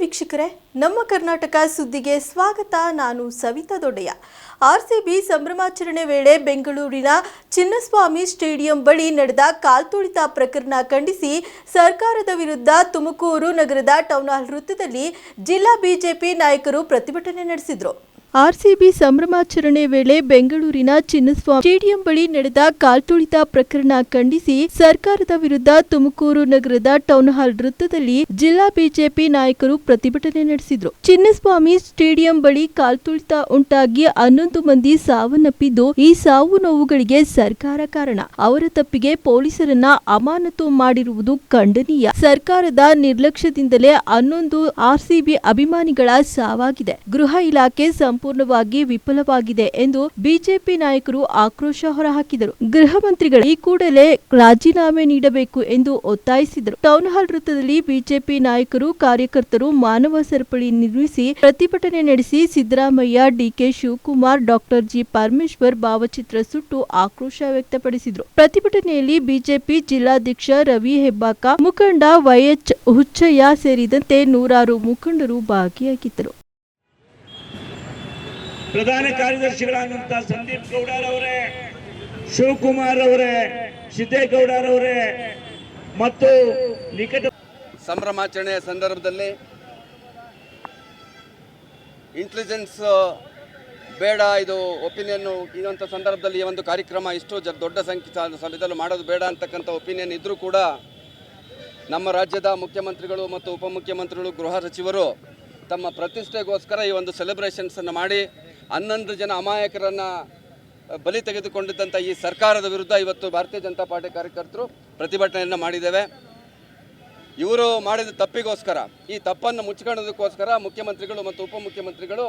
ವೀಕ್ಷಕರೇ, ನಮ್ಮ ಕರ್ನಾಟಕ ಸುದ್ದಿಗೆ ಸ್ವಾಗತ. ನಾನು ಸವಿತಾ ದೊಡ್ಡಯ್ಯ. ಆರ್ಸಿಬಿ ಸಂಭ್ರಮಾಚರಣೆ ವೇಳೆ ಬೆಂಗಳೂರಿನ ಚಿನ್ನಸ್ವಾಮಿ ಸ್ಟೇಡಿಯಂ ಬಳಿ ನಡೆದ ಕಾಲ್ತುಳಿತ ಪ್ರಕರಣ ಖಂಡಿಸಿ ಸರ್ಕಾರದ ವಿರುದ್ಧ ತುಮಕೂರು ನಗರದ ಟೌನ್ ಹಾಲ್ ವೃತ್ತದಲ್ಲಿ ಜಿಲ್ಲಾ ಬಿಜೆಪಿ ನಾಯಕರು ಪ್ರತಿಭಟನೆ ನಡೆಸಿದರು. ಆರ್ಸಿಬಿ ಸಂಭ್ರಮಾಚರಣೆ ವೇಳೆ ಬೆಂಗಳೂರಿನ ಚಿನ್ನಸ್ವಾಮಿ ಸ್ಟೇಡಿಯಂ ಬಳಿ ನಡೆದ ಕಾಲ್ತುಳಿತ ಪ್ರಕರಣ ಖಂಡಿಸಿ ಸರ್ಕಾರದ ವಿರುದ್ಧ ತುಮಕೂರು ನಗರದ ಟೌನ್ ಹಾಲ್ ವೃತ್ತದಲ್ಲಿ ಜಿಲ್ಲಾ ಬಿಜೆಪಿ ನಾಯಕರು ಪ್ರತಿಭಟನೆ ನಡೆಸಿದ್ರು. ಚಿನ್ನಸ್ವಾಮಿ ಸ್ಟೇಡಿಯಂ ಬಳಿ ಕಾಲ್ತುಳಿತ ಉಂಟಾಗಿ ಹನ್ನೊಂದು ಮಂದಿ ಸಾವನ್ನಪ್ಪಿದ್ದು, ಈ ಸಾವು ನೋವುಗಳಿಗೆ ಸರ್ಕಾರ ಕಾರಣ. ಅವರ ತಪ್ಪಿಗೆ ಪೊಲೀಸರನ್ನ ಅಮಾನತು ಮಾಡಿರುವುದು ಖಂಡನೀಯ. ಸರ್ಕಾರದ ನಿರ್ಲಕ್ಷ್ಯದಿಂದಲೇ ಹನ್ನೊಂದು ಆರ್ಸಿಬಿ ಅಭಿಮಾನಿಗಳ ಸಾವಾಗಿದೆ. ಗೃಹ ಇಲಾಖೆ ಸಂಪೂರ್ಣವಾಗಿ ವಿಫಲವಾಗಿದೆ ಎಂದು ಬಿಜೆಪಿ ನಾಯಕರು ಆಕ್ರೋಶ ಹೊರಹಾಕಿದರು. ಗೃಹ ಮಂತ್ರಿಗಳು ಈ ಕೂಡಲೇ ರಾಜೀನಾಮೆ ನೀಡಬೇಕು ಎಂದು ಒತ್ತಾಯಿಸಿದರು. ಟೌನ್ ಹಾಲ್ ವೃತ್ತದಲ್ಲಿ ಬಿಜೆಪಿ ನಾಯಕರು ಕಾರ್ಯಕರ್ತರು ಮಾನವ ಸರಪಳಿ ನಿರ್ಮಿಸಿ ಪ್ರತಿಭಟನೆ ನಡೆಸಿ Siddaramaiah, DK Shivakumar, doctor G. Parameshwar ಭಾವಚಿತ್ರ ಸುಟ್ಟು ಆಕ್ರೋಶ ವ್ಯಕ್ತಪಡಿಸಿದರು. ಪ್ರತಿಭಟನೆಯಲ್ಲಿ ಬಿಜೆಪಿ ಜಿಲ್ಲಾಧ್ಯಕ್ಷ ರವಿ ಹೆಬ್ಬಾಕ, ಮುಖಂಡ ವೈಎಚ್ ಹುಚ್ಚಯ್ಯ ಸೇರಿದಂತೆ ನೂರಾರು ಮುಖಂಡರು ಭಾಗಿಯಾಗಿದ್ದರು. ಪ್ರಧಾನ ಕಾರ್ಯದರ್ಶಿಗಳಾದಂಥ ಸಂದೀಪ್ ಗೌಡರವರೇ ಶಿವಕುಮಾರ್ ಅವರೇ ಸಿದ್ದೇಗೌಡರವರೇ ಮತ್ತು ನಿಕಟ ಸಂಭ್ರಮಾಚರಣೆಯ ಸಂದರ್ಭದಲ್ಲಿ ಇಂಟೆಲಿಜೆನ್ಸ್ ಬೇಡ, ಇದು ಒಪಿನಿಯನ್ನು ಇರುವಂಥ ಸಂದರ್ಭದಲ್ಲಿ ಈ ಒಂದು ಕಾರ್ಯಕ್ರಮ ಇಷ್ಟು ಜ, ದೊಡ್ಡ ಸಂಖ್ಯೆ ಸಮಯದಲ್ಲಿ ಮಾಡೋದು ಬೇಡ ಅಂತಕ್ಕಂಥ ಒಪಿನಿಯನ್ ಇದ್ದರೂ ಕೂಡ ನಮ್ಮ ರಾಜ್ಯದ ಮುಖ್ಯಮಂತ್ರಿಗಳು ಮತ್ತು ಉಪಮುಖ್ಯಮಂತ್ರಿಗಳು, ಗೃಹ ಸಚಿವರು ತಮ್ಮ ಪ್ರತಿಷ್ಠೆಗೋಸ್ಕರ ಈ ಒಂದು ಸೆಲೆಬ್ರೇಷನ್ಸನ್ನು ಮಾಡಿ ಹನ್ನೊಂದು ಜನ ಅಮಾಯಕರನ್ನು ಬಲಿ ತೆಗೆದುಕೊಂಡಿದ್ದಂಥ ಈ ಸರ್ಕಾರದ ವಿರುದ್ಧ ಇವತ್ತು ಭಾರತೀಯ ಜನತಾ ಪಾರ್ಟಿ ಕಾರ್ಯಕರ್ತರು ಪ್ರತಿಭಟನೆಯನ್ನು ಮಾಡಿದ್ದೇವೆ. ಇವರು ಮಾಡಿದ ತಪ್ಪಿಗೋಸ್ಕರ, ಈ ತಪ್ಪನ್ನು ಮುಚ್ಕೊಳ್ಳೋದಕ್ಕೋಸ್ಕರ ಮುಖ್ಯಮಂತ್ರಿಗಳು ಮತ್ತು ಉಪಮುಖ್ಯಮಂತ್ರಿಗಳು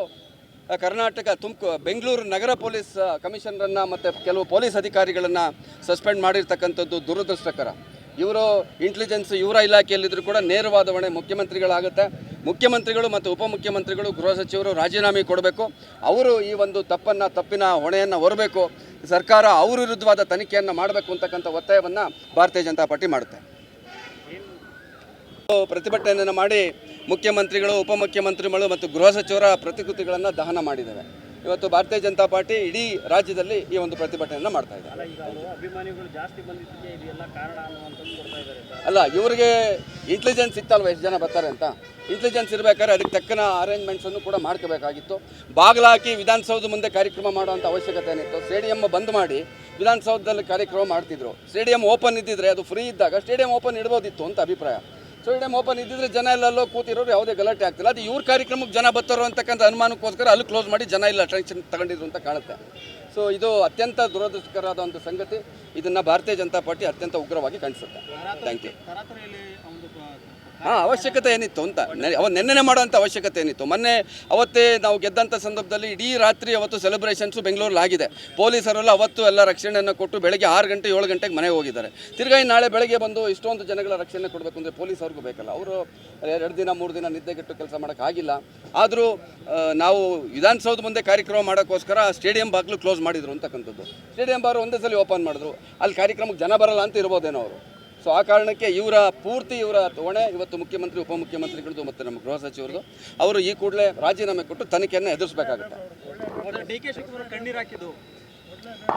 ಕರ್ನಾಟಕ ತುಮಕು, ಬೆಂಗಳೂರು ನಗರ ಪೊಲೀಸ್ ಕಮಿಷನರನ್ನು ಮತ್ತು ಕೆಲವು ಪೊಲೀಸ್ ಅಧಿಕಾರಿಗಳನ್ನು ಸಸ್ಪೆಂಡ್ ಮಾಡಿರ್ತಕ್ಕಂಥದ್ದು ದುರದೃಷ್ಟಕರ. ಇವರು ಇಂಟೆಲಿಜೆನ್ಸ್ ಇವರ ಇಲಾಖೆಯಲ್ಲಿದ್ದರೂ ಕೂಡ ನೇರವಾದ ಹೊಣೆ ಮುಖ್ಯಮಂತ್ರಿಗಳಾಗುತ್ತೆ. ಮುಖ್ಯಮಂತ್ರಿಗಳು ಮತ್ತು ಉಪಮುಖ್ಯಮಂತ್ರಿಗಳು, ಗೃಹ ಸಚಿವರು ರಾಜೀನಾಮೆ ಕೊಡಬೇಕು. ಅವರು ಈ ಒಂದು ತಪ್ಪನ್ನು, ತಪ್ಪಿನ ಹೊಣೆಯನ್ನು ಹೊರಬೇಕು. ಸರ್ಕಾರ ಅವ್ರ ವಿರುದ್ಧವಾದ ತನಿಖೆಯನ್ನು ಮಾಡಬೇಕು ಅಂತಕ್ಕಂಥ ಒತ್ತಾಯವನ್ನು ಭಾರತೀಯ ಜನತಾ ಪಾರ್ಟಿ ಮಾಡುತ್ತೆ. ಪ್ರತಿಭಟನೆಯನ್ನು ಮಾಡಿ ಮುಖ್ಯಮಂತ್ರಿಗಳು, ಉಪಮುಖ್ಯಮಂತ್ರಿಗಳು ಮತ್ತು ಗೃಹ ಸಚಿವರ ಪ್ರತಿಕೃತಿಗಳನ್ನು ದಹನ ಮಾಡಿದ್ದೇವೆ. ಇವತ್ತು ಭಾರತೀಯ ಜನತಾ ಪಾರ್ಟಿ ಇಡೀ ರಾಜ್ಯದಲ್ಲಿ ಈ ಒಂದು ಪ್ರತಿಭಟನೆಯನ್ನು ಮಾಡ್ತಾ ಇದೆ. ಅಲ್ಲ ಇವರಿಗೆ ಇಂಟೆಲಿಜೆನ್ಸ್ ಸಿಕ್ತಲ್ವ ಎಷ್ಟು ಜನ ಬರ್ತಾರೆ ಅಂತ? ಇಂಟೆಲಿಜೆನ್ಸ್ ಇರಬೇಕಾದ್ರೆ ಅದಕ್ಕೆ ತಕ್ಕನ ಅರೇಂಜ್ಮೆಂಟ್ಸನ್ನು ಕೂಡ ಮಾಡ್ಕೋಬೇಕಾಗಿತ್ತು. ಬಾಗಿಲಾಕಿ ವಿಧಾನಸೌಧ ಮುಂದೆ ಕಾರ್ಯಕ್ರಮ ಮಾಡುವಂಥ ಅವಶ್ಯಕತೆ ಏನಿತ್ತು? ಸ್ಟೇಡಿಯಂ ಬಂದ್ ಮಾಡಿ ವಿಧಾನಸೌಧದಲ್ಲಿ ಕಾರ್ಯಕ್ರಮ ಮಾಡ್ತಿದ್ರು. ಸ್ಟೇಡಿಯಂ ಓಪನ್ ಇದ್ದಿದ್ರೆ ಅದು ಫ್ರೀ ಇದ್ದಾಗ ಸ್ಟೇಡಿಯಂ ಓಪನ್ ಇಡ್ಬೋದಿತ್ತು ಅಂತ ಅಭಿಪ್ರಾಯ. ಸ್ಟೇಡಿಯಂ ಓಪನ್ ಇದ್ದಿದ್ರೆ ಜನ ಎಲ್ಲೆಲ್ಲೋ ಕೂತಿರೋರು, ಯಾವುದೇ ಗಲಾಟೆ ಆಗ್ತಿಲ್ಲ. ಅದು ಇವ್ರ ಕಾರ್ಯಕ್ರಮಕ್ಕೆ ಜನ ಬರ್ತಾರೋ ಅಂತಕ್ಕಂಥ ಅನುಮಾನಕ್ಕೋಸ್ಕರ ಅಲ್ಲಿ ಕ್ಲೋಸ್ ಮಾಡಿ ಜನ ಇಲ್ಲ ಟೆನ್ಷನ್ ತಗೊಂಡಿದ್ರು ಅಂತ ಕಾಣುತ್ತೆ. ಸೊ ಇದು ಅತ್ಯಂತ ದುರದೃಷ್ಟಕರವಾದ ಒಂದು ಸಂಗತಿ. ಇದನ್ನು ಭಾರತೀಯ ಜನತಾ ಪಾರ್ಟಿ ಅತ್ಯಂತ ಉಗ್ರವಾಗಿ ಕಾಣಿಸುತ್ತೆ. ಥ್ಯಾಂಕ್ ಯು ಹಾಂ ಅವಶ್ಯಕತೆ ಏನಿತ್ತು ಅಂತ. ಅವ ನೆನ್ನೆನೆ ಮಾಡೋಂಥ ಅವಶ್ಯಕತೆ ಏನಿತ್ತು. ಮೊನ್ನೆ ಅವತ್ತೇ ನಾವು ಗೆದ್ದಂಥ ಸಂದರ್ಭದಲ್ಲಿ ಇಡೀ ರಾತ್ರಿ ಅವತ್ತು ಸೆಲೆಬ್ರೇಷನ್ಸು ಬೆಂಗಳೂರಲ್ಲಿ ಆಗಿದೆ ಪೊಲೀಸರೆಲ್ಲ ಅವತ್ತು ಎಲ್ಲ ರಕ್ಷಣೆಯನ್ನು ಕೊಟ್ಟು ಬೆಳಗ್ಗೆ ಆರು ಗಂಟೆ, ಏಳು ಗಂಟೆಗೆ ಮನೆಗೆ ಹೋಗಿದ್ದಾರೆ. ತಿರ್ಗಾ ನಾಳೆ ಬೆಳಗ್ಗೆ ಬಂದು ಇಷ್ಟೊಂದು ಜನಗಳ ರಕ್ಷಣೆ ಕೊಡಬೇಕು ಅಂದರೆ ಪೊಲೀಸ್ ಅವ್ರಿಗೂ ಬೇಕಲ್ಲ. ಅವರು ಎರಡು ದಿನ, ಮೂರು ದಿನ ನಿದ್ದೆಗೆಟ್ಟು ಕೆಲಸ ಮಾಡೋಕ್ಕಾಗಿಲ್ಲ ಆದರೂ ನಾವು ವಿಧಾನಸೌಧ ಮುಂದೆ ಕಾರ್ಯಕ್ರಮ ಮಾಡೋಕ್ಕೋಸ್ಕರ ಸ್ಟೇಡಿಯಂ ಬಾಗಿಲು ಕ್ಲೋಸ್ ಮಾಡಿದ್ರು ಅಂತಕ್ಕಂಥದ್ದು. ಸ್ಟೇಡಿಯಂ ಬಾರು ಒಂದೇ ಸಲ ಓಪನ್ ಮಾಡಿದ್ರು. ಅಲ್ಲಿ ಕಾರ್ಯಕ್ರಮಕ್ಕೆ ಜನ ಬರಲ್ಲ ಅಂತ ಇರ್ಬೋದೇನೋ ಅವರು. ಸೊ ಆ ಕಾರಣಕ್ಕೆ ಇವರ ಪೂರ್ತಿ ಇವರ ಹೊಣೆ ಇವತ್ತು ಮುಖ್ಯಮಂತ್ರಿ ಉಪಮುಖ್ಯಮಂತ್ರಿಗಳದ್ದು ಮತ್ತು ನಮ್ಮ ಗೃಹ ಸಚಿವರದು. ಅವರು ಈ ಕೂಡಲೇ ರಾಜೀನಾಮೆ ಕೊಟ್ಟು ತನಿಖೆಯನ್ನು ಎದುರಿಸಬೇಕಾಗುತ್ತೆ.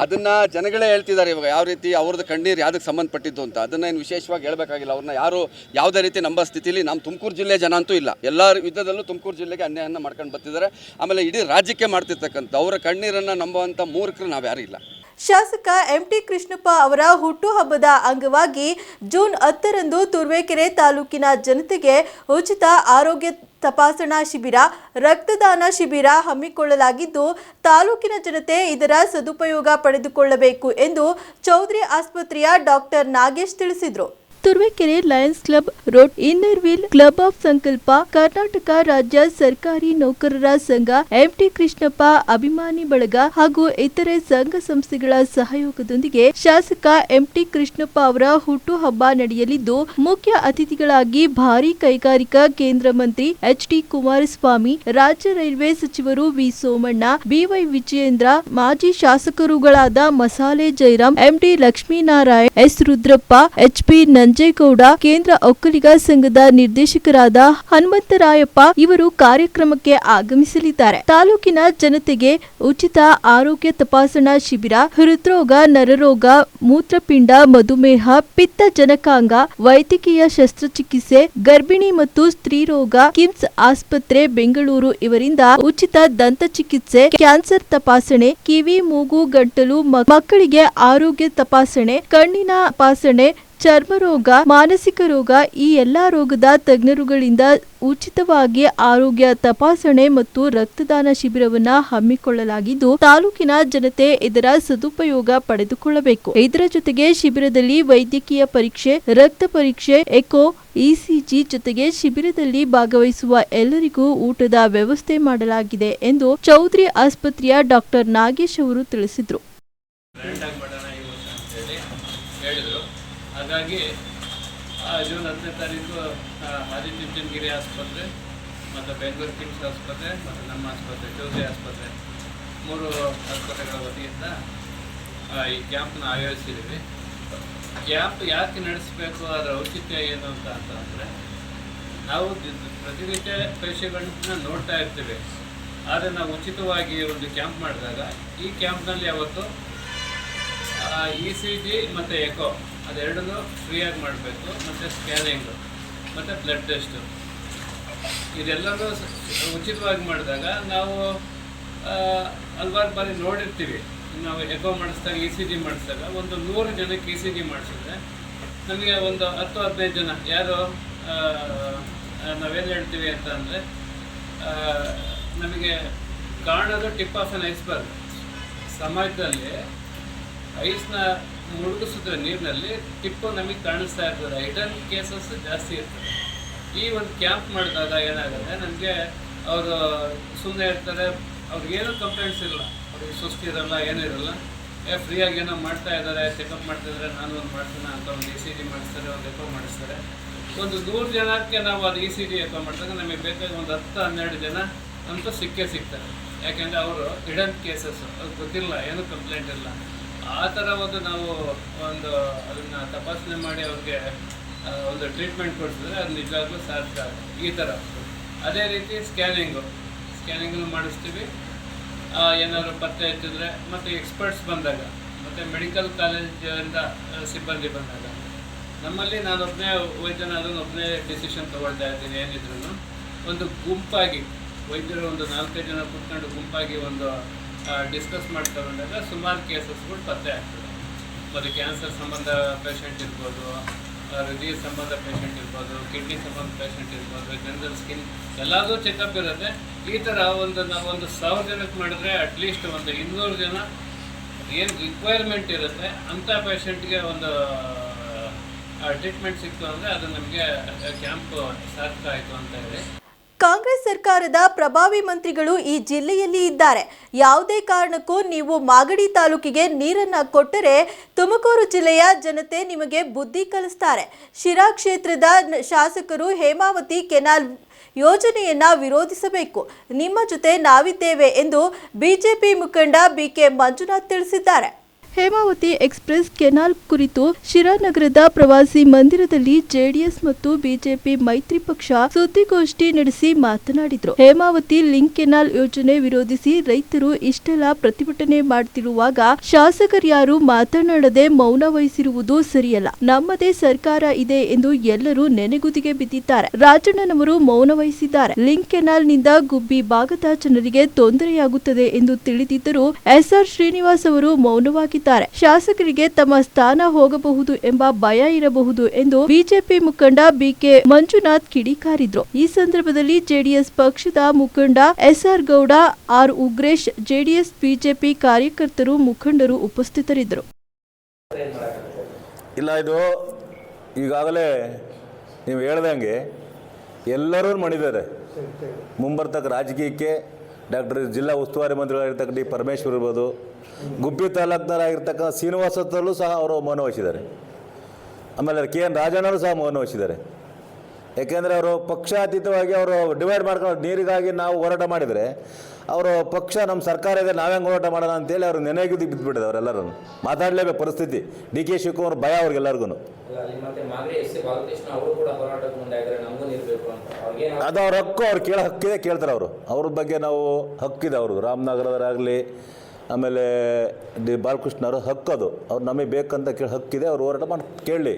ಅದನ್ನ ಜನಗಳೇ ಹೇಳ್ತಿದ್ದಾರೆ ಇವಾಗ ಯಾವ ರೀತಿ ಅವ್ರದ್ದು ಕಣ್ಣೀರು ಯಾವುದಕ್ಕೆ ಸಂಬಂಧಪಟ್ಟಿದ್ದು ಅಂತ. ಅದನ್ನ ಏನು ವಿಶೇಷವಾಗಿ ಹೇಳಬೇಕಾಗಿಲ್ಲ. ಅವ್ರನ್ನ ಯಾರು ಯಾವುದೇ ರೀತಿ ನಂಬ ಸ್ಥಿತಿಲಿ ನಮ್ಮ ತುಮಕೂರು ಜಿಲ್ಲೆ ಜನ ಅಂತೂ ಇಲ್ಲ. ಎಲ್ಲ ಯುದ್ಧದಲ್ಲೂ ತುಮಕೂರು ಜಿಲ್ಲೆಗೆ ಅನ್ಯಾಯನ ಮಾಡ್ಕೊಂಡು ಬರ್ತಿದ್ದಾರೆ. ಆಮೇಲೆ ಇಡೀ ರಾಜ್ಯಕ್ಕೆ ಮಾಡ್ತಿರ್ತಕ್ಕಂಥ ಅವರ ಕಣ್ಣೀರನ್ನು ನಂಬುವಂಥ ಮೂರ್ಖರು ನಾವು ಯಾರೂ ಇಲ್ಲ. ಶಾಸಕ ಎಂಟಿ ಕೃಷ್ಣಪ್ಪ ಅವರ ಹುಟ್ಟುಹಬ್ಬದ ಅಂಗವಾಗಿ ಜೂನ್ ಹತ್ತರಂದು ತುರುವೇಕೆರೆ ತಾಲೂಕಿನ ಜನತೆಗೆ ಉಚಿತ ಆರೋಗ್ಯ ತಪಾಸಣಾ ಶಿಬಿರ, ರಕ್ತದಾನ ಶಿಬಿರ ಹಮ್ಮಿಕೊಳ್ಳಲಾಗಿದ್ದು, ತಾಲೂಕಿನ ಜನತೆ ಇದರ ಸದುಪಯೋಗ ಪಡೆದುಕೊಳ್ಳಬೇಕು ಎಂದು ಚೌಧರಿ ಆಸ್ಪತ್ರೆಯ ಡಾಕ್ಟರ್ ನಾಗೇಶ್ ತಿಳಿಸಿದರು. Turuvekere lions club road inner wheel club of Sankalpa, Karnataka ರಾಜ್ಯ ಸರ್ಕಾರಿ ನೌಕರರ ಸಂಘ ಎಂಟಿ ಕೃಷ್ಣಪ್ಪ ಅಭಿಮಾನಿ ಬಳಗ ಹಾಗೂ ಇತರೆ ಸಂಘ ಸಂಸ್ಥೆಗಳ ಸಹಯೋಗದೊಂದಿಗೆ ಶಾಸಕ ಎಂಟಿ ಕೃಷ್ಣಪ್ಪ ಅವರ ಹುಟ್ಟುಹಬ್ಬ ನಡೆಯಲಿದ್ದು, ಮುಖ್ಯ ಅತಿಥಿಗಳಾಗಿ ಭಾರಿ ಕೈಗಾರಿಕಾ ಕೇಂದ್ರ ಮಂತ್ರಿ ಎಚ್ ಡಿ ಕುಮಾರಸ್ವಾಮಿ, ರಾಜ್ಯ ರೈಲ್ವೆ ಸಚಿವರು ವಿ ಸೋಮಣ್ಣ ಬಿವೈ ವಿಜಯೇಂದ್ರ, ಮಾಜಿ ಶಾಸಕರುಗಳಾದ Masale Jairam MD Lakshminarayan, S Rudrappa H P Nanja Manjegowda ಕೇಂದ್ರ ಒಕ್ಕಲಿಗ ಸಂಘದ ನಿರ್ದೇಶಕರಾದ ಹನುಮಂತರಾಯಪ್ಪ ಇವರು ಕಾರ್ಯಕ್ರಮಕ್ಕೆ ಆಗಮಿಸಲಿದ್ದಾರೆ. ತಾಲೂಕಿನ ಜನತೆಗೆ ಉಚಿತ ಆರೋಗ್ಯ ತಪಾಸಣಾ ಶಿಬಿರ, ಹೃದ್ರೋಗ, ನರರೋಗ, ಮೂತ್ರಪಿಂಡ, ಮಧುಮೇಹ, ಪಿತ್ತ ಜನಕಾಂಗ, ವೈದ್ಯಕೀಯ ಶಸ್ತ್ರಚಿಕಿತ್ಸೆ, ಗರ್ಭಿಣಿ ಮತ್ತು ಸ್ತ್ರೀರೋಗ ಕಿಮ್ಸ್ ಆಸ್ಪತ್ರೆ, ಬೆಂಗಳೂರು ಇವರಿಂದ ಉಚಿತ ದಂತ ಚಿಕಿತ್ಸೆ, ಕ್ಯಾನ್ಸರ್ ತಪಾಸಣೆ, ಕಿವಿ, ಮೂಗು, ಗಂಟಲು ಮಕ್ಕಳಿಗೆ ಆರೋಗ್ಯ ತಪಾಸಣೆ, ಕಣ್ಣಿನ ತಪಾಸಣೆ ಚರ್ಮರೋಗ, ಮಾನಸಿಕ ರೋಗ ಈ ಎಲ್ಲಾ ರೋಗದ ತಜ್ಞರುಗಳಿಂದ ಉಚಿತವಾಗಿ ಆರೋಗ್ಯ ತಪಾಸಣೆ ಮತ್ತು ರಕ್ತದಾನ ಶಿಬಿರವನ್ನ ಹಮ್ಮಿಕೊಳ್ಳಲಾಗಿದ್ದು, ತಾಲೂಕಿನ ಜನತೆ ಇದರ ಸದುಪಯೋಗ ಪಡೆದುಕೊಳ್ಳಬೇಕು. ಇದರ ಜೊತೆಗೆ ಶಿಬಿರದಲ್ಲಿ ವೈದ್ಯಕೀಯ ಪರೀಕ್ಷೆ, ರಕ್ತ ಪರೀಕ್ಷೆ, ಎಕೋ, ಇಸಿಜಿ ಜೊತೆಗೆ ಶಿಬಿರದಲ್ಲಿ ಭಾಗವಹಿಸುವ ಎಲ್ಲರಿಗೂ ಊಟದ ವ್ಯವಸ್ಥೆ ಮಾಡಲಾಗಿದೆ ಎಂದು ಚೌಧರಿ ಆಸ್ಪತ್ರೆಯ ಡಾಕ್ಟರ್ ನಾಗೇಶ್ ಅವರು ತಿಳಿಸಿದರು ಗ್ರ್ಯಾಂಡಾಗಿ ಮಾಡೋಣ ಈ ವರ್ಷ ಅಂತೇಳಿ ಹೇಳಿದರು ಹಾಗಾಗಿ ಜೂನ್ ಹತ್ತನೇ ತಾರೀಕು ಆದಿತ್ಯಂಚನಗಿರಿ ಆಸ್ಪತ್ರೆ ಮತ್ತು ಬೆಂಗಳೂರು ಕಿಮ್ಸ್ ಆಸ್ಪತ್ರೆ ಮತ್ತು ನಮ್ಮ ಆಸ್ಪತ್ರೆ ಚೌಧರಿ ಆಸ್ಪತ್ರೆ ಮೂರು ಆಸ್ಪತ್ರೆಗಳ ವತಿಯಿಂದ ಈ ಕ್ಯಾಂಪ್ನ ಆಯೋಜಿಸಿದ್ದೀವಿ. ಕ್ಯಾಂಪ್ ಯಾಕೆ ನಡೆಸಬೇಕು, ಅದರ ಔಚಿತ್ಯ ಏನು ಅಂತ ಅಂತಂದರೆ ನಾವು ಪ್ರತಿನಿತ್ಯ ಪರೀಕ್ಷೆಗಳನ್ನ ನೋಡ್ತಾ ಇರ್ತೀವಿ. ಆದರೆ ನಾವು ಉಚಿತವಾಗಿ ಒಂದು ಕ್ಯಾಂಪ್ ಮಾಡಿದಾಗ, ಈ ಕ್ಯಾಂಪ್ನಲ್ಲಿ ಯಾವತ್ತು ಇ ಸಿ ಜಿ ಮತ್ತು ಎಕೋ ಅದೆರಡನ್ನೂ ಫ್ರೀಯಾಗಿ ಮಾಡಬೇಕು. ಮತ್ತು ಸ್ಕ್ಯಾನಿಂಗು ಮತ್ತು ಬ್ಲಡ್ ಟೆಸ್ಟು ಇದೆಲ್ಲನೂ ಉಚಿತವಾಗಿ ಮಾಡಿದಾಗ ನಾವು ಹಲ್ವಾರು ಬಾರಿ ನೋಡಿರ್ತೀವಿ. ನಾವು ಎಕೋ ಮಾಡಿಸ್ದಾಗ ಇ ಸಿ ಜಿ ಮಾಡಿಸಿದಾಗ ಒಂದು ನೂರು ಜನಕ್ಕೆ ಇ ಸಿ ಜಿ ಮಾಡಿಸಿದ್ರೆ ನಮಗೆ ಒಂದು ಹತ್ತು, ಹದಿನೈದು ಜನ ಯಾರು ನಾವೇನು ಹೇಳ್ತೀವಿ ಅಂತ ಅಂದರೆ ನಮಗೆ ಕಾಣೋದು ಟಿಪ್ ಆಫ್ ಅನ್ ಐಸ್ಬರ್ಗ್ ಸಮಾಜದಲ್ಲಿ ಐಸ್ನ ಮುಳುಗಿಸಿದ್ರೆ ನೀರಿನಲ್ಲಿ, ಟಿಪ್ಪು ನಮಗೆ ಕಾಣಿಸ್ತಾ ಇರ್ತದೆ. ಹಿಡನ್ ಕೇಸಸ್ ಜಾಸ್ತಿ ಇರ್ತದೆ. ಈ ಒಂದು ಕ್ಯಾಂಪ್ ಮಾಡಿದಾಗ ಏನಾಗುತ್ತೆ? ನನಗೆ ಅವರು ಸುಮ್ಮನೆ ಇರ್ತಾರೆ. ಅವ್ರಿಗೇನು ಕಂಪ್ಲೇಂಟ್ಸ್ ಇರಲ್ಲ ಅವ್ರಿಗೆ ಸುಸ್ತಿರಲ್ಲ ಏನಿರಲ್ಲ ಏ, ಫ್ರೀಯಾಗಿ ಏನೋ ಮಾಡ್ತಾ ಇದ್ದಾರೆ ಚೆಕಪ್ ಮಾಡ್ತಿದ್ರೆ ನಾನು ಒಂದು ಮಾಡ್ತೀನಿ ಅಂತ ಒಂದು ಇ ಸಿ ಜಿ ಮಾಡಿಸ್ತಾರೆ ಒಂದು ಎಕೋ ಮಾಡಿಸ್ತಾರೆ. ಒಂದು ನೂರು ಜನಕ್ಕೆ ನಾವು ಅದು ಇ ಸಿ ಜಿ ಎಕೋ ಮಾಡಿದಾಗ ನಮಗೆ ಬೇಕಾದ ಒಂದು ಹತ್ತು, ಹನ್ನೆರಡು ಜನ ಅಂತೂ ಸಿಕ್ಕೇ ಸಿಗ್ತಾರೆ. ಯಾಕೆಂದರೆ ಅವರು ಹಿಡನ್ ಕೇಸಸ್ ಅದು ಗೊತ್ತಿಲ್ಲ, ಏನೂ ಕಂಪ್ಲೇಂಟ್ ಇಲ್ಲ. ಆ ಥರ ಒಂದು ನಾವು ಒಂದು ಅದನ್ನು ತಪಾಸಣೆ ಮಾಡಿ ಅವ್ರಿಗೆ ಒಂದು ಟ್ರೀಟ್ಮೆಂಟ್ ಕೊಡಿಸಿದ್ರೆ ಅದು ನಿಜವಾಗ್ಲೂ ಸಾಧ್ಯ. ಈ ಥರ. ಅದೇ ರೀತಿ ಸ್ಕ್ಯಾನಿಂಗು ಸ್ಕ್ಯಾನಿಂಗನ್ನು ಮಾಡಿಸ್ತೀವಿ. ಏನಾದರೂ ಪತ್ತೆ ಹಚ್ಚಿದ್ರೆ, ಮತ್ತು ಎಕ್ಸ್ಪರ್ಟ್ಸ್ ಬಂದಾಗ, ಮತ್ತು ಮೆಡಿಕಲ್ ಕಾಲೇಜಿಂದ ಸಿಬ್ಬಂದಿ ಬಂದಾಗ. ನಮ್ಮಲ್ಲಿ ನಾನೊಬ್ಬನೇ ಅದನ್ನ ಒಬ್ಬನೇ ಡಿಸಿಷನ್ ತೊಗೊಳ್ತಾ ಇದ್ದೀನಿ ಏನಿದ್ರು ಒಂದು ಗುಂಪಾಗಿ, ವೈದ್ಯರು ಒಂದು ನಾಲ್ಕೈದು ಜನ ಕುತ್ಕೊಂಡು ಗುಂಪಾಗಿ ಒಂದು ಡಿಸ್ಕಸ್ ಮಾಡಿ ತಗೊಂಡಾಗ ಸುಮಾರು ಕೇಸಸ್ಗಳು ಪತ್ತೆ ಆಗ್ತದೆ. ಮತ್ತು ಕ್ಯಾನ್ಸರ್ ಸಂಬಂಧ ಪೇಷಂಟ್ ಇರ್ಬೋದು ಹೃದಯ ಸಂಬಂಧ ಪೇಷಂಟ್ ಇರ್ಬೋದು ಕಿಡ್ನಿ ಸಂಬಂಧ ಪೇಷಂಟ್ ಇರ್ಬೋದು ಜನರಲ್ ಸ್ಕಿನ್ ಎಲ್ಲದೂ ಚೆಕಪ್ ಇರುತ್ತೆ. ಈ ಥರ ಒಂದು ನಾವು ಒಂದು ಸಾವಿರ ಜನಕ್ಕೆ ಮಾಡಿದ್ರೆ ಅಟ್ಲೀಸ್ಟ್ ಒಂದು ಇನ್ನೂರು ಜನ ಏನು ರಿಕ್ವೈರ್ಮೆಂಟ್ ಇರುತ್ತೆ ಅಂಥ ಪೇಷಂಟ್ಗೆ ಒಂದು ಟ್ರೀಟ್ಮೆಂಟ್ ಸಿಕ್ತು ಅಂದರೆ ಅದು ನಮಗೆ ಕ್ಯಾಂಪ್ ಸಾರ್ಥಕ ಆಯಿತು ಅಂತ ಹೇಳಿ. ಕಾಂಗ್ರೆಸ್ ಸರ್ಕಾರದ ಪ್ರಭಾವಿ ಮಂತ್ರಿಗಳು ಈ ಜಿಲ್ಲೆಯಲ್ಲಿ ಇದ್ದಾರೆ. ಯಾವುದೇ ಕಾರಣಕ್ಕೂ ನೀವು ಮಾಗಡಿ ತಾಲೂಕಿಗೆ ನೀರನ್ನ ಕೊಟ್ಟರೆ ತುಮಕೂರು ಜಿಲ್ಲೆಯ ಜನತೆ ನಿಮಗೆ ಬುದ್ಧಿ ಕಲಿಸ್ತಾರೆ. ಶಿರಾ ಕ್ಷೇತ್ರದ ಶಾಸಕರು ಹೇಮಾವತಿ ಕೆನಾಲ್ ಯೋಜನೆಯನ್ನ ವಿರೋಧಿಸಬೇಕು. ನಿಮ್ಮ ಜೊತೆ ನಾವಿದ್ದೇವೆ ಎಂದು ಬಿಜೆಪಿ ಮುಖಂಡ ಬಿಕೆ ಮಂಜುನಾಥ್ ತಿಳಿಸಿದ್ದಾರೆ. ಹೇಮಾವತಿ ಎಕ್ಸ್ಪ್ರೆಸ್ ಕೆನಾಲ್ ಕುರಿತು ಶಿರಾನಗರದ ಪ್ರವಾಸಿ ಮಂದಿರದಲ್ಲಿ ಜೆಡಿಎಸ್ ಮತ್ತು ಬಿಜೆಪಿ ಮೈತ್ರಿ ಪಕ್ಷ ಸುದ್ದಿಗೋಷ್ಠಿ ನಡೆಸಿ ಮಾತನಾಡಿದರು. ಹೇಮಾವತಿ ಲಿಂಕ್ ಕೆನಾಲ್ ಯೋಜನೆ ವಿರೋಧಿಸಿ ರೈತರು ಇಷ್ಟೆಲ್ಲ ಪ್ರತಿಭಟನೆ ಮಾಡುತ್ತಿರುವಾಗ ಶಾಸಕರ್ಯಾರು ಮಾತನಾಡದೆ ಮೌನ ವಹಿಸಿರುವುದು ಸರಿಯಲ್ಲ. ನಮ್ಮದೇ ಸರ್ಕಾರ ಇದೆ ಎಂದು ಎಲ್ಲರೂ ನೆನೆಗುದಿಗೆ ಬಿದ್ದಿದ್ದಾರೆ. ರಾಜಣ್ಣನವರು ಮೌನ ವಹಿಸಿದ್ದಾರೆ. ಲಿಂಕ್ ಕೆನಾಲ್ನಿಂದ ಗುಬ್ಬಿ ಭಾಗದ ಜನರಿಗೆ ತೊಂದರೆಯಾಗುತ್ತದೆ ಎಂದು ತಿಳಿದಿದ್ದರೂ ಎಸ್ಆರ್ ಶ್ರೀನಿವಾಸ್ ಅವರು ಮೌನವಾಗಿದ್ದಾರೆ. ಶಾಸಕರಿಗೆ ತಮ್ಮ ಸ್ಥಾನ ಹೋಗಬಹುದು ಎಂಬ ಭಯ ಇರಬಹುದು ಎಂದು ಬಿಜೆಪಿ ಮುಖಂಡ ಬಿಕೆ ಮಂಜುನಾಥ್ ಕಿಡಿಕಾರಿದ್ರು. ಈ ಸಂದರ್ಭದಲ್ಲಿ ಜೆಡಿಎಸ್ ಪಕ್ಷದ ಮುಖಂಡ SR Gowda, R Ugresh, JDS BJP ಕಾರ್ಯಕರ್ತರು, ಮುಖಂಡರು ಉಪಸ್ಥಿತರಿದ್ದರು. ಇಲ್ಲ, ಇದು ಈಗಾಗಲೇ ನೀವು ಹೇಳ್ದಂಗೆ ಎಲ್ಲರೂ ಮಾಡಿದ್ದಾರೆ ಮುಂಬರ್ತಕ್ಕ ರಾಜಕೀಯಕ್ಕೆ ಡಾಕ್ಟರ್ ಜಿಲ್ಲಾ ಉಸ್ತುವಾರಿ ಮಂತ್ರಿಗಳಾಗಿರ್ತಕ್ಕಂಥ ಡಿ ಪರಮೇಶ್ವರ್ ಇರ್ಬೋದು, ಗುಬ್ಬಿ ತಾಲೂಕ್ನಾಗಿರ್ತಕ್ಕಂಥ ಶ್ರೀನಿವಾಸ ಸಹ ಅವರು ಮೌನ ವಹಿಸಿದ್ದಾರೆ. ಆಮೇಲೆ ಕೆ ಎನ್ ರಾಜಣ್ಣರು ಸಹ ಮೌನ ವಹಿಸಿದ್ದಾರೆ. ಯಾಕೆಂದರೆ ಅವರು ಪಕ್ಷಾತೀತವಾಗಿ ಅವರು ಡಿವೈಡ್ ಮಾಡ್ಕೊಂಡು ನೀರಿಗಾಗಿ ನಾವು ಹೋರಾಟ ಮಾಡಿದರೆ ಅವರು ಪಕ್ಷ ನಮ್ಮ ಸರ್ಕಾರ ಇದೆ ನಾವೇ ಹೋರಾಟ ಮಾಡೋಣ ಅಂತೇಳಿ ಅವ್ರು ನೆನೆಗಿದ್ದು ಬಿದ್ದುಬಿಟ್ಟಿದೆ ಅವರೆಲ್ಲರೂ ಮಾತಾಡಲೇಬೇಕು ಪರಿಸ್ಥಿತಿ. ಡಿ ಕೆ ಶಿವಕುಮಾರ್ ಭಯ ಅವ್ರಿಗೆಲ್ಲರಿಗೂ ಅದು ಅವ್ರ ಹಕ್ಕು, ಅವ್ರು ಕೇಳೋ ಹಕ್ಕಿದೆ ಕೇಳ್ತಾರೆ ಅವರು. ಅವ್ರ ಬಗ್ಗೆ ನಾವು ಹಕ್ಕಿದೆ ಅವರು. ರಾಮನಗರದವರಾಗಲಿ ಆಮೇಲೆ ಡಿ ಬಾಲಕೃಷ್ಣ ಅವರು ಹಕ್ಕು ಅದು ಅವ್ರು ನಮಗೆ ಬೇಕಂತ ಕೇಳಿ ಹಕ್ಕಿದೆ ಅವ್ರು ಹೋರಾಟ ಮಾಡಿ ಕೇಳಲಿ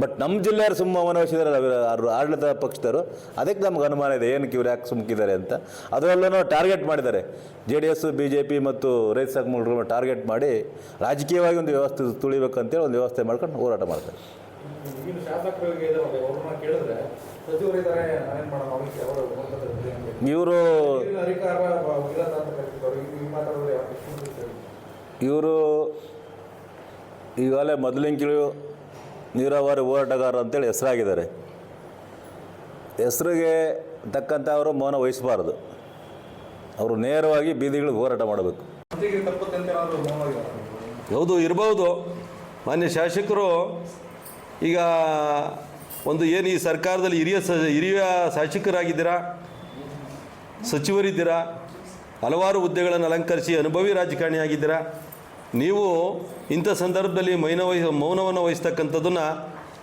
ಬಟ್ ನಮ್ಮ ಜಿಲ್ಲೆಯವರು ಸುಮ್ಮ ಮನವಹಿಸಿದಾರೆ ಅವರು ಆಡಳಿತ ಪಕ್ಷದವರು ಅದಕ್ಕೆ ನಮ್ಗೆ ಅನುಮಾನ ಇದೆ ಏನಕ್ಕೆ ಇವ್ರು ಯಾಕೆ ಸುಮ್ಕಿದ್ದಾರೆ ಅಂತ. ಅದರಲ್ಲೂ ಟಾರ್ಗೆಟ್ ಮಾಡಿದ್ದಾರೆ. J D S B J P ಮತ್ತು ರೈತ ಸಂಘಗಳು ಟಾರ್ಗೆಟ್ ಮಾಡಿ ರಾಜಕೀಯವಾಗಿ ಒಂದು ವ್ಯವಸ್ಥೆ ತುಳಿಬೇಕಂತೇಳಿ ಒಂದು ವ್ಯವಸ್ಥೆ ಮಾಡ್ಕೊಂಡು ಹೋರಾಟ ಮಾಡ್ತಾರೆ. ಈಗಿನ ಶಾಸಕರಿಗೆ ಇದು ಅವ್ರನ್ನ ಕೇಳಿದ್ರೆ ಸಚಿವರಿದ್ದಾರೆ ನಾವೇನ್ ಮಾಡೋಣ ಅವ್ರಿಗೆ ಅವರು ನೋಡ್ಕೊತಾರೆ ಅಂತ. ಇವರು ಈಗಿನ ಅಧಿಕಾರ ಬ- ಇಲ್ಲ ಅಂತ ಕರೀತಿದ್ರು. ಈಗ ಈಗ ಮಾತಾಡಿದ್ರೆ ಯಾವ ಎಷ್ಟು ಅಂತ ಹೇಳಿ. ಇವರು ಈಗಾಗಲೇ ಮೊದಲಿಂಕಿಳು ನೀರಾವರಿ ಹೋರಾಟಗಾರ ಅಂತೇಳಿ ಹೆಸರಾಗಿದ್ದಾರೆ. ಹೆಸರಿಗೆ ತಕ್ಕಂಥ ಅವರು ಮೌನ ವಹಿಸಬಾರ್ದು. ಅವರು ನೇರವಾಗಿ ಬೀದಿಗಳಿಗೆ ಹೋರಾಟ ಮಾಡಬೇಕು. ಹೌದು ಇರಬಹುದು ಮಾನ್ಯ ಶಾಸಕರು ಈಗ ಒಂದು ಏನು ಈ ಸರ್ಕಾರದಲ್ಲಿ ಹಿರಿಯ ಸ ಹಿರಿಯ ಶಾಸಕರಾಗಿದ್ದೀರಾ? ಸಚಿವರಿದ್ದೀರಾ? ಹಲವಾರು ಹುದ್ದೆಗಳನ್ನು ಅಲಂಕರಿಸಿ ಅನುಭವಿ ರಾಜಕಾರಣಿಯಾಗಿದ್ದೀರಾ? ನೀವು ಇಂಥ ಸಂದರ್ಭದಲ್ಲಿ ಮೈನ ವಹಿ, ಮೌನವನ್ನು ವಹಿಸ್ತಕ್ಕಂಥದ್ದನ್ನು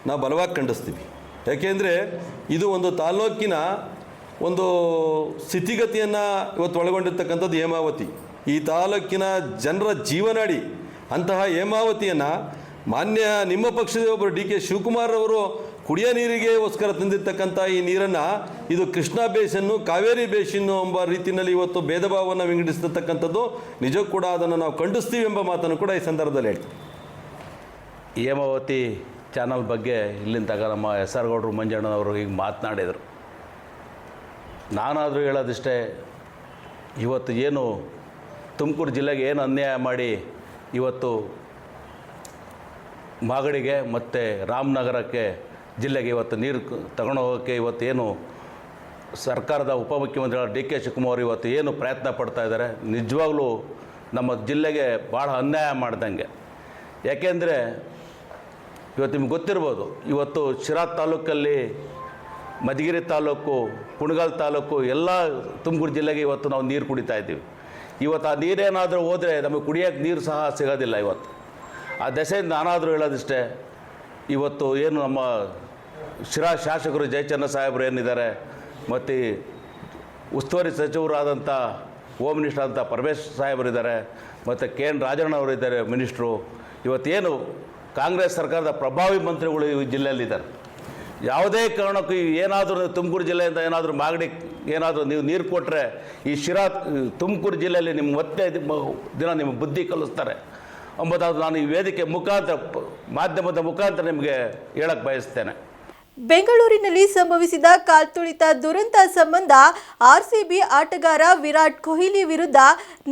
ನಾವು ಬಲವಾಗಿ ಖಂಡಿಸ್ತೀವಿ. ಯಾಕೆಂದರೆ ಇದು ಒಂದು ತಾಲ್ಲೂಕಿನ ಒಂದು ಸ್ಥಿತಿಗತಿಯನ್ನು ಇವತ್ತು ಒಳಗೊಂಡಿರ್ತಕ್ಕಂಥದ್ದು ಹೇಮಾವತಿ. ಈ ತಾಲೂಕಿನ ಜನರ ಜೀವನಾಡಿ ಅಂತಹ ಹೇಮಾವತಿಯನ್ನು ಮಾನ್ಯ ನಿಮ್ಮ ಪಕ್ಷದ ಒಬ್ಬರು ಡಿ ಕೆ ಶಿವಕುಮಾರ್ ಅವರು ಕುಡಿಯೋ ನೀರಿಗೆಗೋಸ್ಕರ ತಂದಿರ್ತಕ್ಕಂಥ ಈ ನೀರನ್ನು ಇದು ಕೃಷ್ಣಾ ಬೇಸನ್ನು ಕಾವೇರಿ ಬೇಸಿನ್ನು ಎಂಬ ರೀತಿಯಲ್ಲಿ ಇವತ್ತು ಭೇದ ಭಾವವನ್ನು ವಿಂಗಡಿಸ್ತಕ್ಕಂಥದ್ದು ನಿಜಕ್ಕೂ ಕೂಡ ಅದನ್ನು ನಾವು ಖಂಡಿಸ್ತೀವಿ ಎಂಬ ಮಾತನ್ನು ಕೂಡ ಈ ಸಂದರ್ಭದಲ್ಲಿ ಹೇಳ್ತೀವಿ. ಹೇಮಾವತಿ ಚಾನಲ್ ಬಗ್ಗೆ ಇಲ್ಲಿಂದಾಗ ನಮ್ಮ ಎಸ್ ಆರ್ ಗೌಡರು ಮಂಜಣ್ಣನವರು ಹೀಗೆ ಮಾತನಾಡಿದರು. ನಾನಾದರೂ ಹೇಳೋದಿಷ್ಟೇ, ಇವತ್ತು ಏನು ತುಮಕೂರು ಜಿಲ್ಲೆಗೆ ಏನು ಅನ್ಯಾಯ ಮಾಡಿ ಇವತ್ತು ಮಾಗಡಿಗೆ ಮತ್ತು ರಾಮನಗರಕ್ಕೆ ಜಿಲ್ಲೆಗೆ ಇವತ್ತು ನೀರು ತಗೊಂಡು ಹೋಗೋಕ್ಕೆ ಇವತ್ತೇನು ಸರ್ಕಾರದ ಉಪಮುಖ್ಯಮಂತ್ರಿಗಳ ಡಿ ಕೆ ಶಿವಕುಮಾರ್ ಇವತ್ತು ಏನು ಪ್ರಯತ್ನ ಪಡ್ತಾ ಇದ್ದಾರೆ, ನಿಜವಾಗ್ಲೂ ನಮ್ಮ ಜಿಲ್ಲೆಗೆ ಭಾಳ ಅನ್ಯಾಯ ಮಾಡ್ದಂಗೆ. ಯಾಕೆಂದರೆ ಇವತ್ತು ನಿಮ್ಗೆ ಗೊತ್ತಿರ್ಬೋದು, ಇವತ್ತು ಶಿರಾ ತಾಲೂಕಲ್ಲಿ ಮಧುಗಿರಿ ತಾಲೂಕು ಕುಣಗಲ್ ತಾಲೂಕು, ಎಲ್ಲ ತುಮಕೂರು ಜಿಲ್ಲೆಗೆ ಇವತ್ತು ನಾವು ನೀರು ಕುಡಿತಾ ಇದ್ದೀವಿ. ಇವತ್ತು ಆ ನೀರೇನಾದರೂ ಹೋದರೆ ನಮಗೆ ಕುಡಿಯೋಕ್ಕೆ ನೀರು ಸಹ ಸಿಗೋದಿಲ್ಲ ಇವತ್ತು. ಆ ದೆಸೆಯಿಂದ ನಾನಾದರೂ ಹೇಳೋದಿಷ್ಟೇ, ಇವತ್ತು ಏನು ನಮ್ಮ ಶಿರಾ ಶಾಸಕರು ಜಯಚಂದ್ರ ಸಾಹೇಬರು ಏನಿದ್ದಾರೆ, ಮತ್ತು ಉಸ್ತುವಾರಿ ಸಚಿವರಾದಂಥ ಹೋಮ್ ಮಿನಿಸ್ಟರ್ ಅಂತ ಪರಮೇಶ್ ಸಾಹೇಬರಿದ್ದಾರೆ, ಮತ್ತು ಕೆ ಎನ್ ರಾಜಣ್ಣವರು ಇದ್ದಾರೆ ಮಿನಿಸ್ಟ್ರು. ಇವತ್ತೇನು ಕಾಂಗ್ರೆಸ್ ಸರ್ಕಾರದ ಪ್ರಭಾವಿ ಮಂತ್ರಿಗಳು ಈ ಜಿಲ್ಲೆಯಲ್ಲಿದ್ದಾರೆ. ಯಾವುದೇ ಕಾರಣಕ್ಕೂ ಏನಾದರೂ ತುಮಕೂರು ಜಿಲ್ಲೆಯಿಂದ ಏನಾದರೂ ಮಾಗಡಿ ಏನಾದರೂ ನೀವು ನೀರು ಕೊಟ್ಟರೆ ಈ ಶಿರಾ ತುಮಕೂರು ಜಿಲ್ಲೆಯಲ್ಲಿ ನಿಮ್ಮ ಮತ್ತೆ ದಿನ ನಿಮ್ಮ ಬುದ್ಧಿ ಕಲಿಸ್ತಾರೆ. ಎಂಬುದಾದ್ರು ನಾನು ಈ ವೇದಿಕೆ ಮುಖಾಂತರ, ಮಾಧ್ಯಮದ ಮುಖಾಂತರ ನಿಮಗೆ ಹೇಳಕ್ಕೆ ಬಯಸ್ತೇನೆ. ಬೆಂಗಳೂರಿನಲ್ಲಿ ಸಂಭವಿಸಿದ ಕಾಲ್ತುಳಿತ ದುರಂತ ಸಂಬಂಧ ಆರ್ಸಿಬಿ ಆಟಗಾರ ವಿರಾಟ್ ಕೊಹ್ಲಿ ವಿರುದ್ಧ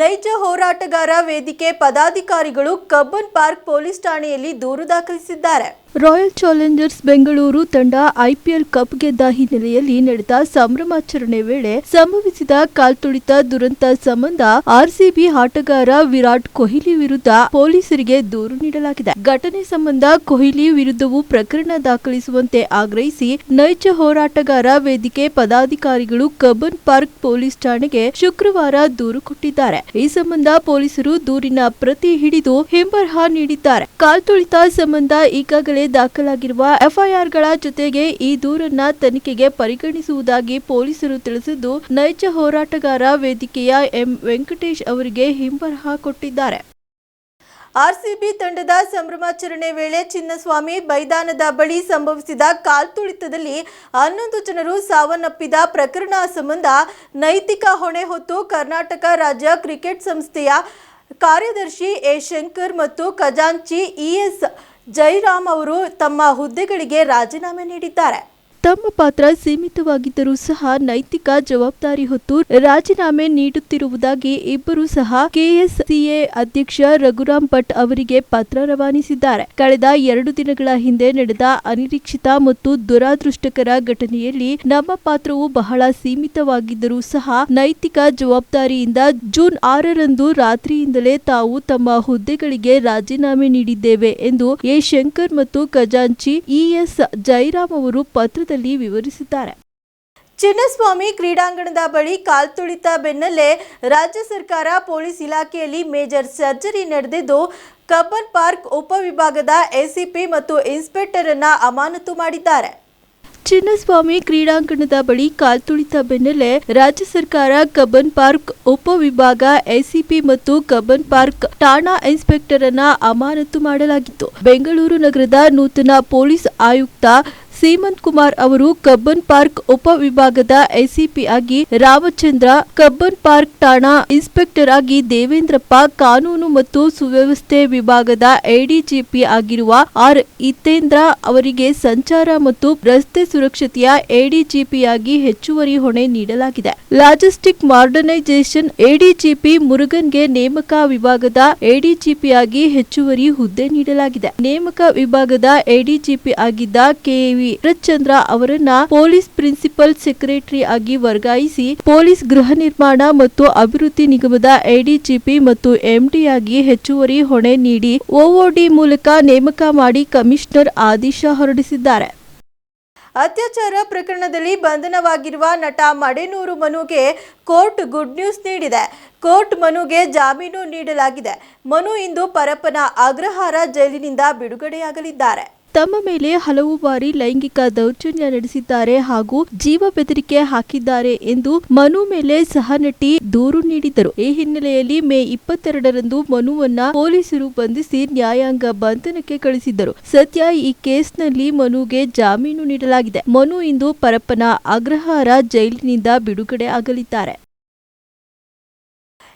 ನೈಜ ಹೋರಾಟಗಾರ ವೇದಿಕೆ ಪದಾಧಿಕಾರಿಗಳು ಕಬ್ಬನ್ ಪಾರ್ಕ್ ಪೊಲೀಸ್ ಠಾಣೆಯಲ್ಲಿ ದೂರು ದಾಖಲಿಸಿದ್ದಾರೆ. ರಾಯಲ್ ಚಾಲೆಂಜರ್ಸ್ ಬೆಂಗಳೂರು ತಂಡ ಐಪಿಎಲ್ ಕಪ್ ಗೆದ್ದ ಹಿನ್ನೆಲೆಯಲ್ಲಿ ನಡೆದ ಸಂಭ್ರಮಾಚರಣೆ ವೇಳೆ ಸಂಭವಿಸಿದ ಕಾಲ್ತುಳಿತ ದುರಂತ ಸಂಬಂಧ ಆರ್ಸಿಬಿ ಆಟಗಾರ ವಿರಾಟ್ ಕೊಹ್ಲಿ ವಿರುದ್ಧ ಪೊಲೀಸರಿಗೆ ದೂರು ನೀಡಲಾಗಿದೆ. ಘಟನೆ ಸಂಬಂಧ ಕೊಹ್ಲಿ ವಿರುದ್ಧವೂ ಪ್ರಕರಣ ದಾಖಲಿಸುವಂತೆ ಆಗ್ರಹಿಸಿ ನೈಜ ಹೋರಾಟಗಾರ ವೇದಿಕೆ ಪದಾಧಿಕಾರಿಗಳು ಕಬ್ಬನ್ ಪಾರ್ಕ್ ಪೊಲೀಸ್ ಠಾಣೆಗೆ ಶುಕ್ರವಾರ ದೂರು ಕೊಟ್ಟಿದ್ದಾರೆ. ಈ ಸಂಬಂಧ ಪೊಲೀಸರು ದೂರಿನ ಪ್ರತಿ ಹಿಡಿದು ಹಿಂಬರಹ ನೀಡಿದ್ದಾರೆ. ಕಾಲ್ತುಳಿತ ಸಂಬಂಧ ಈಗಾಗಲೇ ದಾಖಲಾಗಿರುವ ಎಫ್ಐಆರ್ಗಳ ಜೊತೆಗೆ ಈ ದೂರನ್ನ ತನಿಖೆಗೆ ಪರಿಗಣಿಸುವುದಾಗಿ ಪೊಲೀಸರು ತಿಳಿಸಿದ್ದು, ನೈಜ ಹೋರಾಟಗಾರ ವೇದಿಕೆಯ ಎಂ. ವೆಂಕಟೇಶ್ ಅವರಿಗೆ ಹಿಂಬರಹ ಕೊಟ್ಟಿದ್ದಾರೆ. ಆರ್ಸಿಬಿ ತಂಡದ ಸಂಭ್ರಮಾಚರಣೆ ವೇಳೆ ಚಿನ್ನಸ್ವಾಮಿ ಮೈದಾನದ ಬಳಿ ಸಂಭವಿಸಿದ ಕಾಲ್ತುಳಿತದಲ್ಲಿ ಹನ್ನೊಂದು ಜನರು ಸಾವನ್ನಪ್ಪಿದ ಪ್ರಕರಣ ಸಂಬಂಧ ನೈತಿಕ ಹೊಣೆ ಹೊತ್ತು ಕರ್ನಾಟಕ ರಾಜ್ಯ ಕ್ರಿಕೆಟ್ ಸಂಸ್ಥೆಯ ಕಾರ್ಯದರ್ಶಿ ಎ. ಶಂಕರ್ ಮತ್ತು ಖಜಾಂಚಿ ಇಎಸ್ ಜೈರಾಮ್ ಅವರು ತಮ್ಮ ಹುದ್ದೆಗಳಿಗೆ ರಾಜೀನಾಮೆ ನೀಡಿದ್ದಾರೆ. ತಮ್ಮ ಪಾತ್ರ ಸೀಮಿತವಾಗಿದ್ದರೂ ಸಹ ನೈತಿಕ ಜವಾಬ್ದಾರಿ ಹೊತ್ತು ರಾಜೀನಾಮೆ ನೀಡುತ್ತಿರುವುದಾಗಿ ಇಬ್ಬರು ಸಹ ಕೆಎಸ್ಸಿಎ ಅಧ್ಯಕ್ಷ ರಘುರಾಮ್ ಭಟ್ ಅವರಿಗೆ ಪತ್ರ ರವಾನಿಸಿದ್ದಾರೆ. ಕಳೆದ ಎರಡು ದಿನಗಳ ಹಿಂದೆ ನಡೆದ ಅನಿರೀಕ್ಷಿತ ಮತ್ತು ದುರಾದೃಷ್ಟಕರ ಘಟನೆಯಲ್ಲಿ ನಮ್ಮ ಪಾತ್ರವು ಬಹಳ ಸೀಮಿತವಾಗಿದ್ದರೂ ಸಹ ನೈತಿಕ ಜವಾಬ್ದಾರಿಯಿಂದ ಜೂನ್ ಆರರಂದು ರಾತ್ರಿಯಿಂದಲೇ ತಾವು ತಮ್ಮ ಹುದ್ದೆಗಳಿಗೆ ರಾಜೀನಾಮೆ ನೀಡಿದ್ದೇವೆ ಎಂದು ಎ. ಶಂಕರ್ ಮತ್ತು ಖಜಾಂಚಿ ಇಎಸ್ ಜೈರಾಮ್ ಅವರು ಪತ್ರದಲ್ಲಿ ವಿವರಿಸಿದ್ದಾರೆ. ಚಿನ್ನಸ್ವಾಮಿ ಕ್ರೀಡಾಂಗಣದ ಬಳಿ ಕಾಲ್ತುಳಿತ ಬೆನ್ನಲ್ಲೇ ರಾಜ್ಯ ಸರ್ಕಾರ ಪೊಲೀಸ್ ಇಲಾಖೆಯಲ್ಲಿ ಮೇಜರ್ ಸರ್ಜರಿ ನಡೆದಿದ್ದು ಕಬ್ಬನ್ ಪಾರ್ಕ್ ಉಪವಿಭಾಗದ ಎಸಿಪಿ ಮತ್ತು ಇನ್ಸ್ಪೆಕ್ಟರ್ ಅನ್ನ ಅಮಾನತು ಮಾಡಿದ್ದಾರೆ. ಚಿನ್ನಸ್ವಾಮಿ ಕ್ರೀಡಾಂಗಣದ ಬಳಿ ಕಾಲ್ತುಳಿತ ಬೆನ್ನಲ್ಲೇ ರಾಜ್ಯ ಸರ್ಕಾರ ಕಬ್ಬನ್ ಪಾರ್ಕ್ ಉಪವಿಭಾಗ ಎಸಿಪಿ ಮತ್ತು ಕಬ್ಬನ್ ಪಾರ್ಕ್ ಠಾಣಾ ಇನ್ಸ್ಪೆಕ್ಟರ್ ಅನ್ನ ಅಮಾನತು ಮಾಡಲಾಗಿತ್ತು. ಬೆಂಗಳೂರು ನಗರದ ನೂತನ ಪೊಲೀಸ್ ಆಯುಕ್ತ ಸೀಮಂತ್ ಕುಮಾರ್ ಅವರು ಕಬ್ಬನ್ ಪಾರ್ಕ್ ಉಪವಿಭಾಗದ ಎಸಿಪಿ ಆಗಿ ರಾಮಚಂದ್ರ, ಕಬ್ಬನ್ ಪಾರ್ಕ್ ಠಾಣಾ ಇನ್ಸ್ಪೆಕ್ಟರ್ ಆಗಿ ದೇವೇಂದ್ರಪ್ಪ, ಕಾನೂನು ಮತ್ತು ಸುವ್ಯವಸ್ಥೆ ವಿಭಾಗದ ಎಡಿಜಿಪಿ ಆಗಿರುವ ಆರ್ ಇತೇಂದ್ರ ಅವರಿಗೆ ಸಂಚಾರ ಮತ್ತು ರಸ್ತೆ ಸುರಕ್ಷತೆಯ ಎಡಿಜಿಪಿಯಾಗಿ ಹೆಚ್ಚುವರಿ ಹೊಣೆ ನೀಡಲಾಗಿದೆ. ಲಾಜಿಸ್ಟಿಕ್ ಮಾಡರ್ನೈಸೇಷನ್ ಎಡಿಜಿಪಿ ಮುರುಗನ್ಗೆ ನೇಮಕ ವಿಭಾಗದ ಎಡಿಜಿಪಿಯಾಗಿ ಹೆಚ್ಚುವರಿ ಹುದ್ದೆ ನೀಡಲಾಗಿದೆ. ನೇಮಕ ವಿಭಾಗದ ಎಡಿಜಿಪಿ ಆಗಿದ್ದ ಕೆವಿ ಚಂದ್ರ ಅವರನ್ನ ಪೊಲೀಸ್ ಪ್ರಿನ್ಸಿಪಲ್ ಸೆಕ್ರೆಟರಿ ಆಗಿ ವರ್ಗಾಯಿಸಿ ಪೊಲೀಸ್ ಗೃಹ ನಿರ್ಮಾಣ ಮತ್ತು ಅಭಿವೃದ್ಧಿ ನಿಗಮದ ಎಡಿಜಿಪಿ ಮತ್ತು ಎಂಡಿಯಾಗಿ ಹೆಚ್ಚುವರಿ ಹೊಣೆ ನೀಡಿ ಒಒಡಿ ಮೂಲಕ ನೇಮಕ ಮಾಡಿ ಕಮಿಷನರ್ ಆದೇಶ ಹೊರಡಿಸಿದ್ದಾರೆ. ಅತ್ಯಾಚಾರ ಪ್ರಕರಣದಲ್ಲಿ ಬಂಧನವಾಗಿರುವ ನಟ ಮಡೆನೂರು ಮನುಗೆ ಕೋರ್ಟ್ ಗುಡ್ ನ್ಯೂಸ್ ನೀಡಿದೆ. ಕೋರ್ಟ್ ಮನುಗೆ ಜಾಮೀನು ನೀಡಲಾಗಿದೆ. ಮನು ಇಂದು ಪರಪ್ಪನ ಅಗ್ರಹಾರ ಜೈಲಿನಿಂದ ಬಿಡುಗಡೆಯಾಗಲಿದ್ದಾರೆ. ತಮ್ಮ ಮೇಲೆ ಹಲವು ಬಾರಿ ಲೈಂಗಿಕ ದೌರ್ಜನ್ಯ ನಡೆಸಿದ್ದಾರೆ ಹಾಗೂ ಜೀವ ಬೆದರಿಕೆ ಹಾಕಿದ್ದಾರೆ ಎಂದು ಮನು ಮೇಲೆ ಸಹನಟಿ ದೂರು ನೀಡಿದ್ದರು. ಈ ಹಿನ್ನೆಲೆಯಲ್ಲಿ ಮೇ ಇಪ್ಪತ್ತೆರಡರಂದು ಮನುವನ್ನ ಪೊಲೀಸರು ಬಂಧಿಸಿ ನ್ಯಾಯಾಂಗ ಬಂಧನಕ್ಕೆ ಕಳಿಸಿದ್ದರು. ಸದ್ಯ ಈ ಕೇಸ್ನಲ್ಲಿ ಮನುಗೆ ಜಾಮೀನು ನೀಡಲಾಗಿದೆ. ಮನು ಇಂದು ಪರಪ್ಪನ ಅಗ್ರಹಾರ ಜೈಲಿನಿಂದ ಬಿಡುಗಡೆ ಆಗಲಿದ್ದಾರೆ.